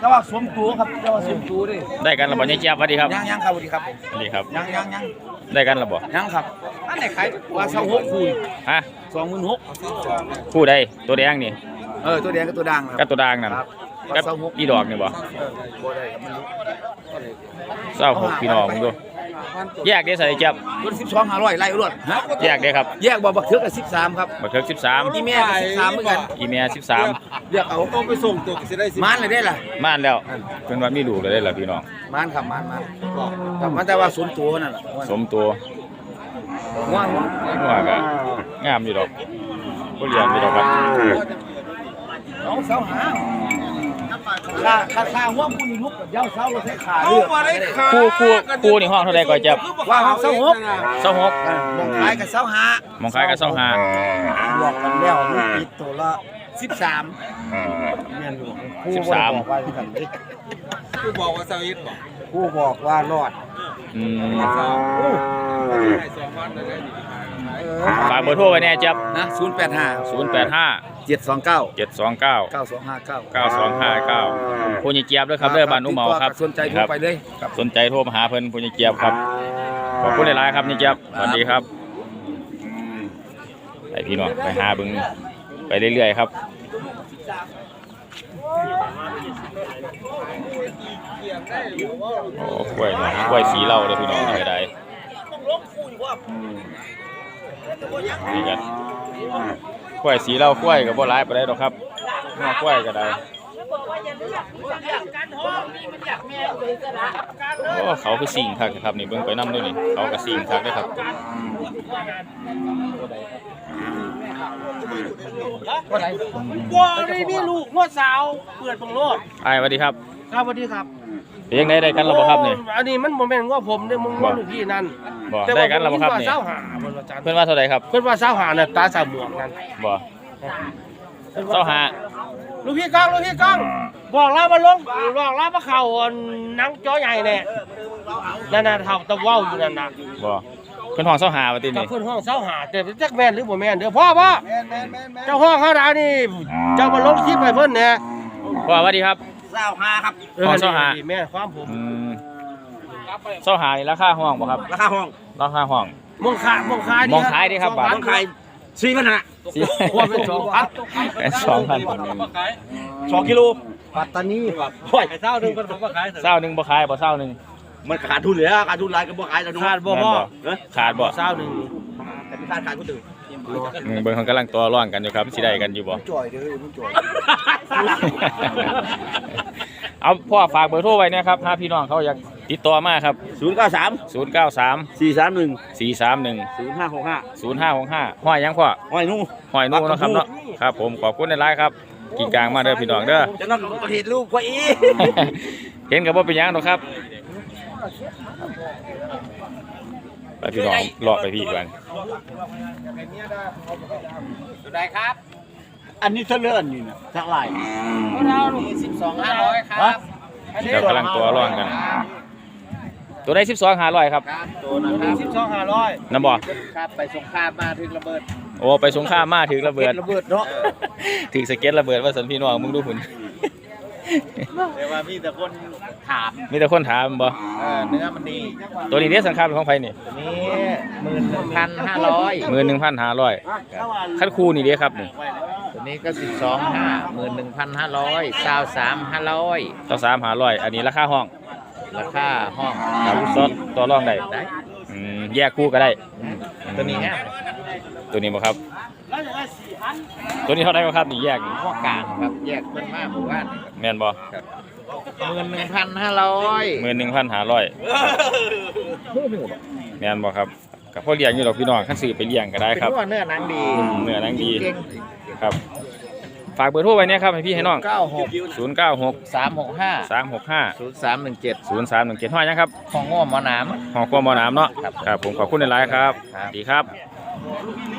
แต่ว่าสวมตัวครับแต่ว่าสวมตัวดิได้กันระบ่เนี่ยเจี๊ยบสวัสดีครับยังยังครับสวัสดีครับสวัสดีครับยังยังยังได้กันระบ่ยังครับอันไหนขายว่าเสาหกคูณฮะสองหมื่นหกคู่ใดตัวแดงนี่เออตัวแดงกับตัวด่างนะคกัรับบตัวด่างนั่นครับกับเสาหกอีดอกนี่บ่บ่ได้ครับมันรู้เศร้าหกพี่น้องมึงดู แยกได้ใส่เจี๊ยบตัวสิบสองห้าร้อยไล่รวดฮะแยกได้ครับ แยกบ่บักเถือกกับสิบสามครับบักเทิก13อีเมียกับสิบสามเหมือนกันอีเมีย13เรียกเอาต้องไปส่งตัวสิได้สิมานเลยได้ล่ะม่านแล้วเพิ่นว่ามีลูกแล้วได้ล่ะพี่น้องมานครับมานมานครับมันแต่ว่าสวมตัวนั่นแหละสมตัวว่างว่างว่าก็งามอยู่ดอกบ่เรียนอยู่ดอกครับน้องสาวหา ค่าค่าค่าหัวมุนลุกกับเย้าเสาเราใช้ขาเลือกคู่คู่คู่นี่ห้องเท่าใดก่อนจี๊ยบว่าห้องเสาหกเศร้าหกมองขายกับเสาหามองคล้ายกับเศร้าหาบวกกันแล้วลูกปิดตัวละสิบสามแม่นอยู่คู่สิบสามบอกว่าที่กันเลยผู้บอกว่าเซาอิดบอกคู่บอกว่ารอดอืมได้ดีฝากเบอร์โทรไว้แน่จี๊ยบนะศูนย์แปดห้า085 เจ็ดสองเก้า729เก้าสองห้าเก้า9259ผู้ใหญ่เจี๊ยบด้วยครับเด้อบ้านหนุ่มเหมาครับสนใจโทรไปเลยครับสนใจโทรมาหาเพิ่นผู้ใหญ่เจี๊ยบครับขอบคุณหลายๆครับนี่เจี๊ยบสวัสดีครับไปพี่น้องไปหาเบิ่งไปเรื่อยๆครับโอ้กล้วยเนาะกล้วยสีเหล้าเด้อพี่น้องนี่ก็ได้นี่กัน กล้วยสีเหล้ากล้วยก็บ่หลายปานใดดอกครับนอกกล้วยก็ได้โอ้เขาคือสิ่งคักครับนี่เบิ่งไปนำด้วยนี่เขาก็สิ่งคักเด้อครับว้าวนี่มีลูกงวดสาว เปิดบังโลดอ้ายสวัสดีครับ ครับสวัสดีครับ เป็นยังไงได้กันแล้วบ่ครับนี่ โอ้อันนี้มันโมเมนต์ว่าผมเนี่ยมึงว่าลูกพี่นั่นบ่ได้กันแล้วบ่ครับว่านี่เศร้าหาบนวันจันทร์เพิ่นว่าเท่าใดครับเพิ่นว่าเศร้าหาน่ะตาสาวหมวกนั่นบ่พิ่นว่เศร้าหาลูกพี่ก้องลูกพี่ก้องบอกแล้วมาลงบอกแล้วมาเข่าอันหนังจอใหญ่เนี่ยนั่นน่ะเท่าตะเว้าอยู่นั่นน่ะบ่เพิ่นห้องเศร้าหาว่าติกับนี่เพิ่นห้องเศร้าหาแต่จักแม่นหรือบ่แม่นเด้อพ่อพ่อเจ้าห้องเขาดาวนี่เจ้ามาลงคลิปให้เพิ่นแหน่พ่อสวัสดีครับ เศร้าหาครับห้องเศร้าหาแม่ความผมอืมเศร้าหานี่ราคาห้องบ่ครับ ราคาห้องราคาห้อง มองขายมองขายมองขายดิครับบาทสองพันสี่พันห้าสิควรเป็นสองพันเป็นสองพันสองกิโลปัตตานีโอ้ยเท่าหนึงคนผมก็ขายเศร้าหนึงบ่ขายบ่เศร้าหนึงมันขาดทุนเหลือขาดทุนหลายก็บ่ขายแล้วขาดบ่พ่อแม่นขาดบ่เท่าหนึงแต่ไม่ขาดขายคนอื่น อืมเบิ่งเขากำลังต่อร่องกันอยู่ครับสิได้กันอยู่บ่ จ่อยเด้อมึงจ่อยเอาพ่อฝากเบอร์โทรไว้นะครับถ้าพี่น้องเขาอยากติดต่อมาครับ ศูนย์เก้าสาม093 สี่สามหนึ่ง431 ศูนย์ห้าหกห้า0565ห้อยยังพ่อห้อยนู่ห้อยนู่นนะครับเนาะครับผมขอบคุณในไลน์ครับกี่กลางมาเด้อพี่น้องเด้อ จะนั่งประเทศลูกกว่าอีเห็นกับว่าเป็นหยังดอกครับ ไปพี่น้องรอไปพี่กันได้ครับ อันนี้เท่าเลื่อนนี่นะสักหลายเราลูกสิบสองห้าร้อยครับเดี๋ยวกำลังตัวร่องกัน ตัวได้12 500ครับตัวนะครับสิบสองห้าร้อยน้ำบ่ครับไปสงครามมาถึงระเบิด โอ้ไปสงครามมาถึงระเบิดระเบิดเนาะถึงสะเก็ตระเบิดว่าสันพี่น้องมึงดูหุ่น แต่ว่ามีแต่คนถามมีแต่คนถามบ่เออเนื้อมันดีตัวนี้เด้สังคามของไผนี่ตัวนี้หมื่นหนึ่งพันห้าร้อย11,500คันคู่นี่เด้ครับนี่ตัวนี้ก็สิบสองห้าหมื่นหนึ่งพันห้าร้อยสาวสามห้าร้อยต่อ3,500อันนี้ราคาห้องราคาห้องครับต่อต่อรองได้ได้อืมแยกคู่ก็ได้ตัวนี้ฮะตัวนี้บ่ครับ ตัวนี้เท่าไหร่บ่ครับนี่แยกนี่ห้อกลางครับ แยกเพิ่นมาหมู่บ้านแม่นบ่หมื่นหนึ่งพันห้าร้อยหมื่นหนึ่งพันห้าร้อยแม่นบ่ครับกับพ่อเลี้ยงอยู่ดอกพี่น้องคันซื้อไปเลี้ยงก็ได้เป็นครับว่าเนื้อหนังดีอืมเนื้อหนังดีเก่งครับฝากเบอร์โทรไว้เนี่ยครับให้พี่ให้น้องเก้าหก096สามหกห้า365ศูนย์สามหนึ่งเจ็ด0317ห้อยยังครับของง้อหมอหนามหอความบ่อน้ำเนาะครับครับผมขอบคุณในไลน์ครับครับสวัสดีครับ